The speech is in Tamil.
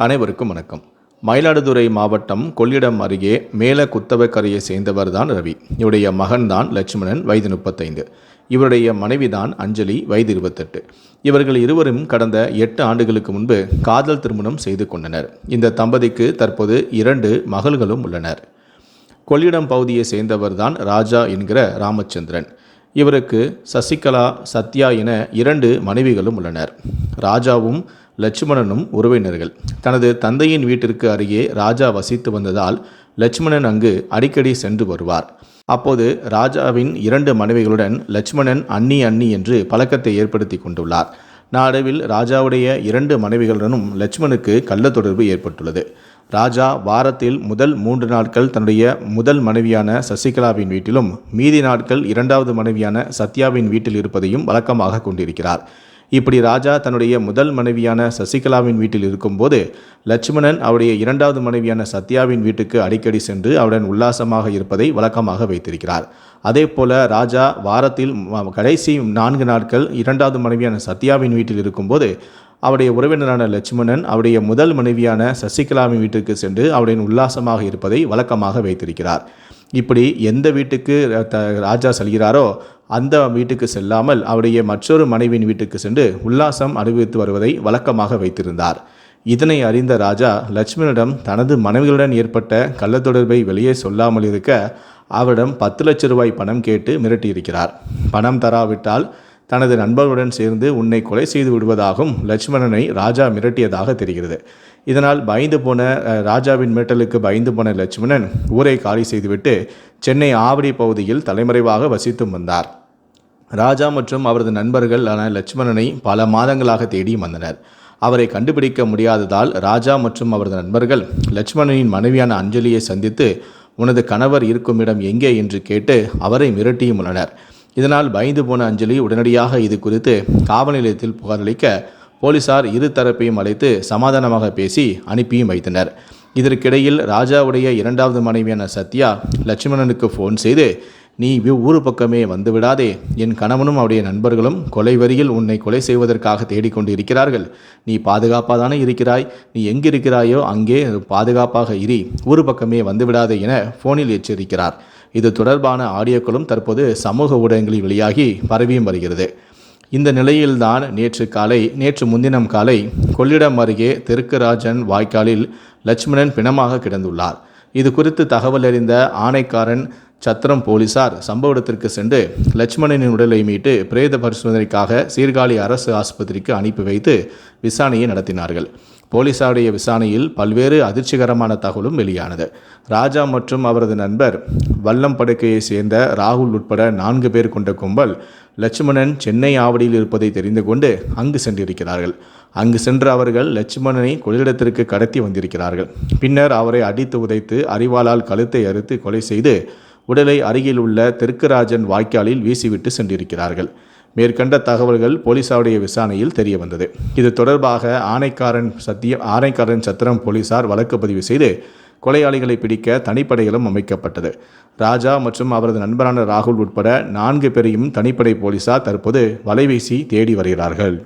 அனைவருக்கும் வணக்கம். மயிலாடுதுறை மாவட்டம் கொள்ளிடம் அருகே மேல குத்தவக்கரையை சேர்ந்தவர் தான் ரவி. இவருடைய மகன்தான் லட்சுமணன் வயது முப்பத்தைந்து. இவருடைய மனைவிதான் அஞ்சலி வயது இருபத்தெட்டு. இவர்கள் இருவரும் கடந்த எட்டு ஆண்டுகளுக்கு முன்பு காதல் திருமணம் செய்து கொண்டனர். இந்த தம்பதிக்கு தற்போது இரண்டு மகள்களும் உள்ளனர். கொள்ளிடம் பகுதியை சேர்ந்தவர்தான் ராஜா என்கிற ராமச்சந்திரன். இவருக்கு சசிகலா சத்யா என இரண்டு மனைவிகளும் உள்ளனர். ராஜாவும் லட்சுமணனும் உறவினர்கள். தனது தந்தையின் வீட்டிற்கு அருகே ராஜா வசித்து வந்ததால் லட்சுமணன் அங்கு அடிக்கடி சென்று வருவார். அப்போது ராஜாவின் இரண்டு மனைவிகளுடன் லட்சுமணன் அண்ணி அண்ணி என்று பழக்கத்தை ஏற்படுத்தி கொண்டுள்ளார். நாளவில் ராஜாவுடைய இரண்டு மனைவிகளுடனும் லட்சுமணுக்கு கள்ள தொடர்பு ஏற்பட்டுள்ளது. ராஜா வாரத்தில் முதல் மூன்று நாட்கள் தன்னுடைய முதல் மனைவியான சசிகலாவின் வீட்டிலும் மீதி நாட்கள் இரண்டாவது மனைவியான சத்யாவின் வீட்டில் இருப்பதையும் வழக்கமாக கொண்டிருக்கிறார். இப்படி ராஜா தன்னுடைய முதல் மனைவியான சசிகலாவின் வீட்டில் இருக்கும்போது லட்சுமணன் அவருடைய இரண்டாவது மனைவியான சத்யாவின் வீட்டுக்கு அடிக்கடி சென்று அவருடன் உல்லாசமாக இருப்பதை வழக்கமாக வைத்திருக்கிறார். அதே போல ராஜா வாரத்தில் கடைசி நான்கு நாட்கள் இரண்டாவது மனைவியான சத்யாவின் வீட்டில் இருக்கும்போது அவருடைய உறவினரான லட்சுமணன் அவருடைய முதல் மனைவியான சசிகலாவின் வீட்டுக்கு சென்று அவருடன் உல்லாசமாக இருப்பதை வழக்கமாக வைத்திருக்கிறார். இப்படி எந்த வீட்டுக்கு த- ராஜா செல்கிறாரோ அந்த வீட்டுக்கு செல்லாமல் அவருடைய மற்றொரு மனைவியின் வீட்டுக்கு சென்று உல்லாசம் அனுபவித்து வருவதை வழக்கமாக வைத்திருந்தார். இதனை அறிந்த ராஜா லட்சுமணனிடம் தனது மனைவிகளுடன் ஏற்பட்ட கள்ளத்தொடர்பை வெளியே சொல்லாமல் இருக்க அவரிடம் பத்து லட்ச ரூபாய் பணம் கேட்டு மிரட்டியிருக்கிறார். பணம் தராவிட்டால் தனது நண்பர்களுடன் சேர்ந்து உன்னை கொலை செய்து விடுவதாகவும் லட்சுமணனை ராஜா மிரட்டியதாக தெரிகிறது. இதனால் பயந்து போன ராஜாவின் மிரட்டலுக்கு பயந்து போன லட்சுமணன் ஊரை காலி செய்துவிட்டு சென்னை ஆவடி பகுதியில் தலைமறைவாக வசித்தும் வந்தார். ராஜா மற்றும் அவரது நண்பர்களான லட்சுமணனை பல மாதங்களாக தேடி வந்தனர். அவரை கண்டுபிடிக்க முடியாததால் ராஜா மற்றும் அவரது நண்பர்கள் லட்சுமணனின் மனைவியான அஞ்சலியை சந்தித்து உனது கணவர் இருக்கும் இடம் எங்கே? என்று கேட்டு அவரை மிரட்டியும் உள்ளனர். இதனால் பயந்து போன அஞ்சலி உடனடியாக இது குறித்து காவல் நிலையத்தில் புகாரளிக்க போலீசார் இரு தரப்பையும் அழைத்து சமாதானமாக பேசி அனுப்பியும் வைத்தனர். இதற்கிடையில் ராஜாவுடைய இரண்டாவது மனைவியான சத்யா லட்சுமணனுக்கு ஃபோன் செய்து நீ வி- பக்கமே வந்து விடாதே. என் கணவனும் அவருடைய நண்பர்களும் கொலை வரியில் உன்னை கொலை செய்வதற்காக தேடிக்கொண்டு இருக்கிறார்கள் நீ பாதுகாப்பாக தானே இருக்கிறாய்? நீ எங்கே இருக்கிறாயோ அங்கே பாதுகாப்பாக இரு. ஊரு பக்கமே வந்து விடாதே என ஃபோனில் எச்சரிக்கிறார். இது தொடர்பான ஆடியோக்களும் தற்போது சமூக ஊடகங்களில் வெளியாகி பரவியும் வருகிறது. இந்த நிலையில்தான் நேற்று காலை நேற்று முன்தினம் காலை கொள்ளிடம் அருகே தெற்கு ராஜன் வாய்க்காலில் லட்சுமணன் பிணமாக கிடந்துள்ளார். இது குறித்து தகவல் அறிந்த ஆணைக்காரன் சத்திரம் போலீசார் சம்பவ இடத்திற்கு சென்று லட்சுமணனின் உடலை மீட்டு பிரேத பரிசோதனைக்காக சீர்காழி அரசு ஆஸ்பத்திரிக்கு அனுப்பி வைத்து விசாரணையை நடத்தினார்கள். போலீசாருடைய விசாரணையில் பல்வேறு அதிர்ச்சிகரமான தகவலும் வெளியானது. ராஜா மற்றும் அவரது நண்பர் வல்லம் படுக்கையை சேர்ந்த ராகுல் உட்பட நான்கு பேர் கொண்ட கும்பல் லட்சுமணன் சென்னை ஆவடியில் இருப்பதை தெரிந்து கொண்டு அங்கு சென்றிருக்கிறார்கள். அங்கு சென்ற அவர்கள் லட்சுமணனை கொள்ளிடத்திற்கு கடத்தி வந்திருக்கிறார்கள். பின்னர் அவரை அடித்து உதைத்து அறிவாளால் கழுத்தை அறுத்து கொலை செய்து உடலை அருகில் உள்ள தெற்குராஜன் வாய்க்காலில் வீசிவிட்டு சென்றிருக்கிறார்கள். மேற்கண்ட தகவல்கள் போலீசாருடைய விசாரணையில் தெரிய வந்தது இது தொடர்பாக ஆணைக்காரன் சத்திய ஆணைக்காரன் சத்திரம் போலீசார் வழக்கு பதிவு செய்து கொலையாளிகளை பிடிக்க தனிப்படைகளும் அமைக்கப்பட்டது. ராஜா மற்றும் அவரது நண்பரான ராகுல் உட்பட நான்கு பேரையும் தனிப்படை போலீசார் தற்போது வலைவீசி தேடி வருகிறார்கள்.